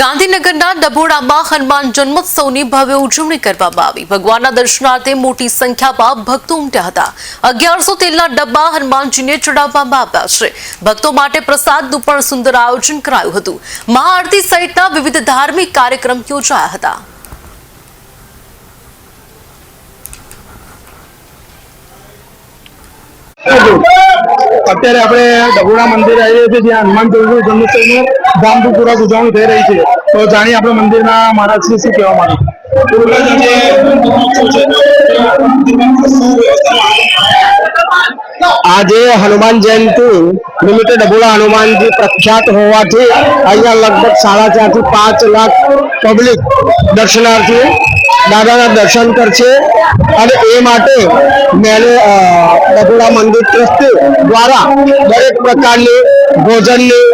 ગાંધીનગરના ડભોડામાં હનુમાન જન્મોત્સવની ભવ્ય ઉજવણી કરવામાં આવી. ભગવાનના દર્શનાર્થે મોટી સંખ્યામાં ભક્તો ઉમટ્યા હતા. અગિયારસો તેલના ડબ્બા હનુમાનજીને ચડાવવામાં આવ્યા છે. ભક્તો માટે પ્રસાદનું પણ સુંદર આયોજન કરાયું હતું. મહાઆરતી સહિતના વિવિધ ધાર્મિક કાર્યક્રમ યોજાયા હતા. અત્યારે આપણે ડભોડા મંદિર આવીએ છીએ જ્યાં હનુમાન જન્મોત્સવનું ધામધૂમપૂર્વક ઉજવણી થઈ રહી છે. તો જાણીએ આપણે મંદિરના મહારાજશ્રી શું કહેવા માંગે આજે હનુમાન જયંતિ નિમિત્તે ડભોડા હનુમાનજી પ્રખ્યાત હોવાથી અહીંયા લગભગ સાડા ચારથી પાંચ લાખ પબ્લિક દર્શનાર્થી દાદાના દર્શન કરશે. અને એ માટે મેને અ, મંદિર ટ્રસ્ટ દ્વારા દરેક પ્રકારની ભોજનની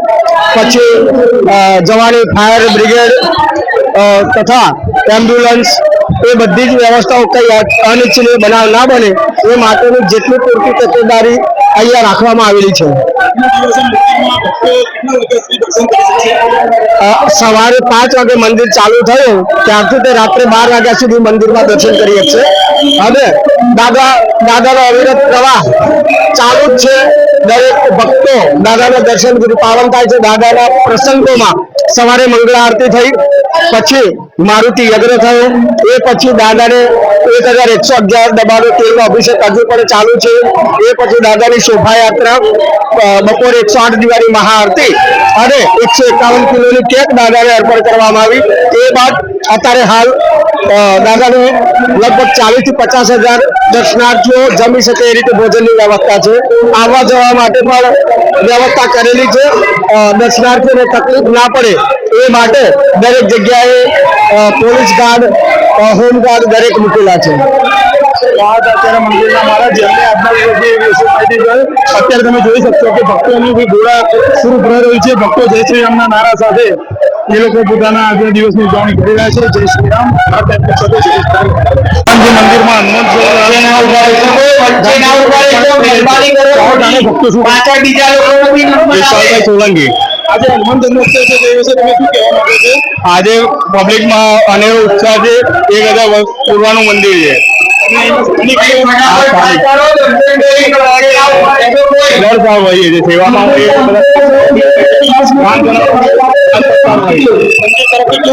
પછી જવાની ફાયર બ્રિગેડ તથા એમ્બ્યુલન્સ એ બધી જ વ્યવસ્થાઓ કઈ અનિચ્છનીય બનાવ ના બને, એ માટેની જેટલી પૂરતી તકેદારી અહીંયા રાખવામાં આવેલી છે. સવારે પાંચ વાગે મંદિર ચાલુ થયું, ત્યારથી તે રાત્રે બાર વાગ્યા સુધી મંદિરમાં દર્શન કરીએ છીએ અને દાદા, દાદાનો અવિરત પ્રવાહ ચાલુ જ છે. દરેક ભક્તો દાદાના દર્શન પાવન થાય છે. દાદાના પ્રસંગોમાં સવારે મંગળ આરતી થઈ પછી મારુતિ યજ્ઞ થયો. એ પછી દાદાને એક હજાર એકસો અગિયાર દબાણો તેલનો અભિષેક હજુ પણ ચાલુ છે. એ પછી દાદાની શોભાયાત્રા બપોરે એકસો આઠ દિવાળી મહાઆરતી અને એકસો એકાવન કિલોની કેક દાદાને અર્પણ કરવામાં આવી. એ બાદ અત્યારે હાલ દાદાને લગભગ ચાલીસથી પચાસ હજાર દર્શનાર્થીઓ જમી શકે એ રીતે ભોજનની વ્યવસ્થા છે. આવવા જવા માટે પણ વ્યવસ્થા કરેલી છે. દર્શનાર્થીઓને તકલીફ ના પડે એ માટે દરેક જગ્યાએ પોલીસ ગાર્ડ હોમગાર્ડ દરેક મૂકેલા છે. આ અત્યારે મંદિરના મહારાજ જેમને આજના અત્યારે તમે જોઈ શકશો કે ભક્તોની બી ઘોડા શરૂ થઈ રહી છે. ભક્તો જય શ્રી રામના નારા સાથે એ લોકો પોતાના આજના દિવસની ઉજવણી કરી રહ્યા છે. જય શ્રી રામ. મંદિરમાં વિશાલભાઈ સોલંકી. આજે પબ્લિકમાં અનેરો ઉત્સાહ છે. એક હજાર વર્ષ પૂર્વનું મંદિર છે. દર સાલ હોઈએ છીએ સેવામાં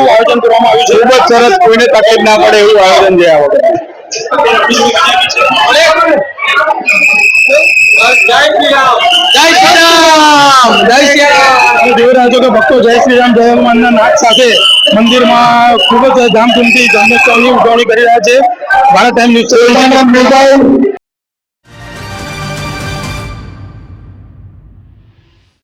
આયોજન કરવામાં આવ્યું છે ખૂબ જ સરસ કોઈને તકલીફ ના પડે એવું આયોજન છે આ વખતે. ભક્તો જય શ્રી રામ જય હનુમાનના નાદ સાથે મંદિરમાં ખૂબ જ ધામધૂમથી જન્મોત્સવની ઉજવણી કરી રહ્યા છે. Bharat time news